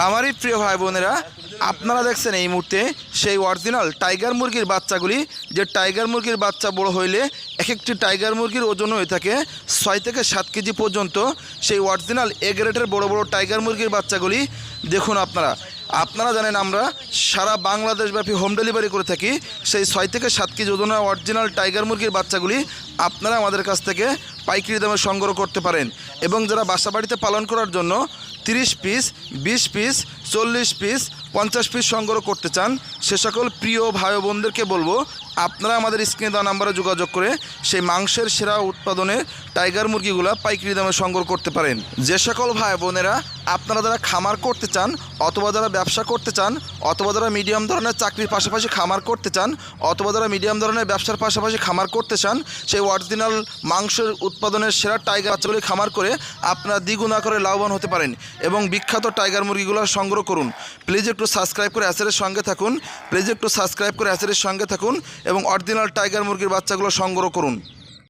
খামারি প্রিয় ভাই বোনেরা, আপনারা দেখছেন এই মুহূর্তে সেই অরিজিনাল টাইগার মুরগির বাচ্চাগুলি, যে টাইগার মুরগির বাচ্চা বড় হইলে এক একটি টাইগার মুরগির ওজন হয়ে থাকে ছয় থেকে সাত কেজি পর্যন্ত। সেই অরিজিনাল এ গ্রেডের বড় বড় টাইগার মুরগির বাচ্চাগুলি, দেখুন আপনারা। আপনারা জানেন আমরা সারা বাংলাদেশব্যাপী হোম ডেলিভারি করে থাকি, সেই ছয় থেকে সাত কেজি ওজনের অরিজিনাল টাইগার মুরগির বাচ্চাগুলি আপনারা আমাদের কাছ থেকে পাইকারি দামে সংগ্রহ করতে পারেন। এবং যারা বাসা বাড়িতে পালন করার জন্য তিরিশ পিস, বিশ পিস, চল্লিশ পিস, পঞ্চাশ পিস সংগ্রহ করতে চান, সে সকল প্রিয় ভাই বোনদেরকে বলব, আপনারা আমাদের স্ক্রিনে দেওয়া নাম্বারে যোগাযোগ করে সেই মাংসের সেরা উৎপাদনে টাইগার মুরগিগুলো পাইকারি দামে সংগ্রহ করতে পারেন। যে সকল ভাই বোনেরা আপনারা যারা খামার করতে চান, অথবা যারা ব্যবসা করতে চান, অথবা যারা মিডিয়াম ধরনের চাকরির পাশাপাশি খামার করতে চান, অথবা যারা মিডিয়াম ধরনের ব্যবসার পাশাপাশি খামার করতে চান, সেই অরিজিনাল মাংসের উৎপাদনের সেরা টাইগার বাচ্চাগুলি খামার করে আপনারা দ্বিগুণা করে লাভবান হতে পারেন এবং বিখ্যাত টাইগার মুরগিগুলো সংগ্রহ করুন। প্লিজ একটু সাবস্ক্রাইব করে অ্যাসেরের সঙ্গে থাকুন। প্লিজ একটু সাবস্ক্রাইব করে অ্যাসেরের সঙ্গে থাকুন এবং অরিজিনাল টাইগার মুরগির বাচ্চাগুলো সংগ্রহ করুন।